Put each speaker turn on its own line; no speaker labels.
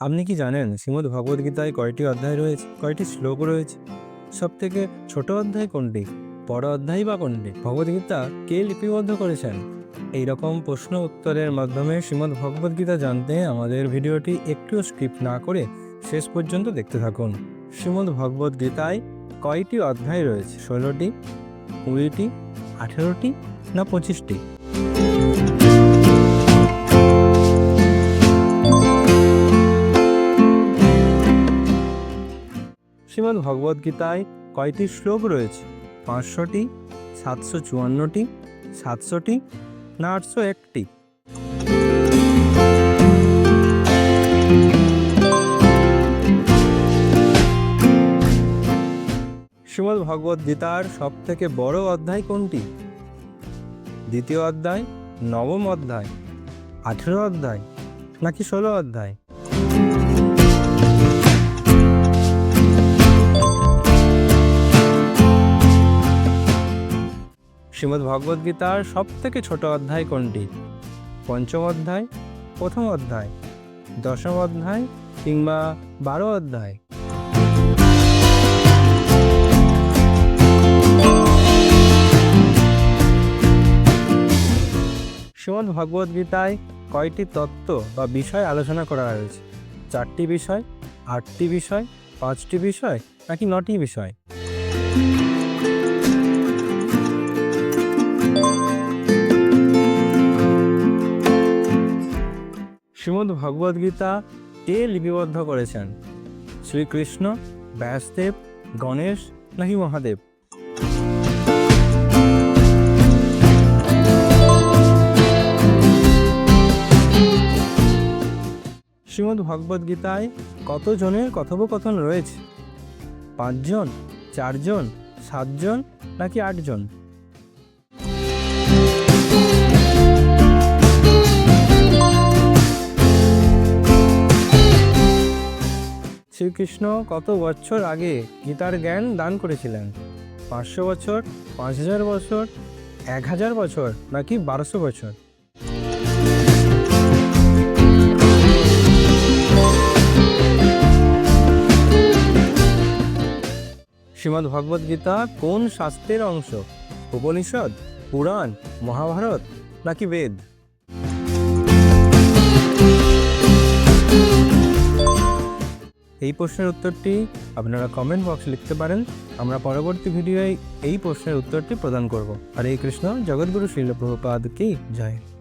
আপনি কি জানেন শ্রীমদ্ ভগবদ্গীতায় কয়টি অধ্যায় রয়েছে? কয়টি শ্লোক রয়েছে? সব থেকে ছোট অধ্যায় কোনটি? বড় অধ্যায় বা কোনটি? ভগবদ্গীতা কে লিপিবদ্ধ করেছেন? এই রকম প্রশ্ন উত্তরের মাধ্যমে শ্রীমদ্ ভগবদ্গীতা জানতে আমাদের ভিডিওটি একটুও স্কিপ না করে শেষ পর্যন্ত দেখতে থাকুন। শ্রীমদ্ ভগবদ্গীতায় কয়টি অধ্যায় রয়েছে? ষোলোটি, কুড়িটি, আঠেরোটি না পঁচিশটি? শ্রীমদ্ ভগবদ্গীতায় কয়টি শ্লোক রয়েছে? পাঁচশোটি, সাতশো চুয়ান্নটি, সাতশোটি না আটশো একটি? শ্রীমদ্ ভগবদ্গীতার সব থেকে বড় অধ্যায় কোনটি? দ্বিতীয় অধ্যায়, নবম অধ্যায়, আঠেরো অধ্যায়, নাকি ষোলো অধ্যায়? শ্রীমদ্ সব থেকে ছোট অধ্যায় কোনটি? পঞ্চম অধ্যায়, প্রথম অধ্যায়, দশম অধ্যায় কিংবা বারো অধ্যায়? শ্রীমদ্ ভগবদ্গীতায় কয়টি তত্ত্ব বা বিষয় আলোচনা করা হয়েছে? চারটি বিষয়, আটটি বিষয়, পাঁচটি বিষয় নাকি নটি বিষয়? শ্রীমদ্ ভগবদ্গীতা কে লিপিবদ্ধ করেছেন। শ্রীকৃষ্ণ, ব্যাসদেব, গণেশ নাকি মহাদেব? শ্রীমদ্ ভগবদ্গীতায় কতজনের কথোপকথন রয়েছে? পাঁচজন, চারজন, সাতজন নাকি আটজন? শ্রীকৃষ্ণ কত বছর আগে গীতার জ্ঞান দান করেছিলেন? পাঁচশো বছর পাঁচ হাজার বছর এক হাজার বছর, নাকি বারোশো বছর? শ্রীমদ্ ভগবদ্গীতা কোন শাস্ত্রের অংশ? উপনিষদ, পুরাণ, মহাভারত, নাকি বেদ? এই প্রশ্নের উত্তরটি আপনারা কমেন্ট বক্সে লিখতে পারেন। আমরা পরবর্তী ভিডিওয় এই প্রশ্নের উত্তরটি প্রদান করব। হরে কৃষ্ণ, জগৎগুরু শিল কি? জয়।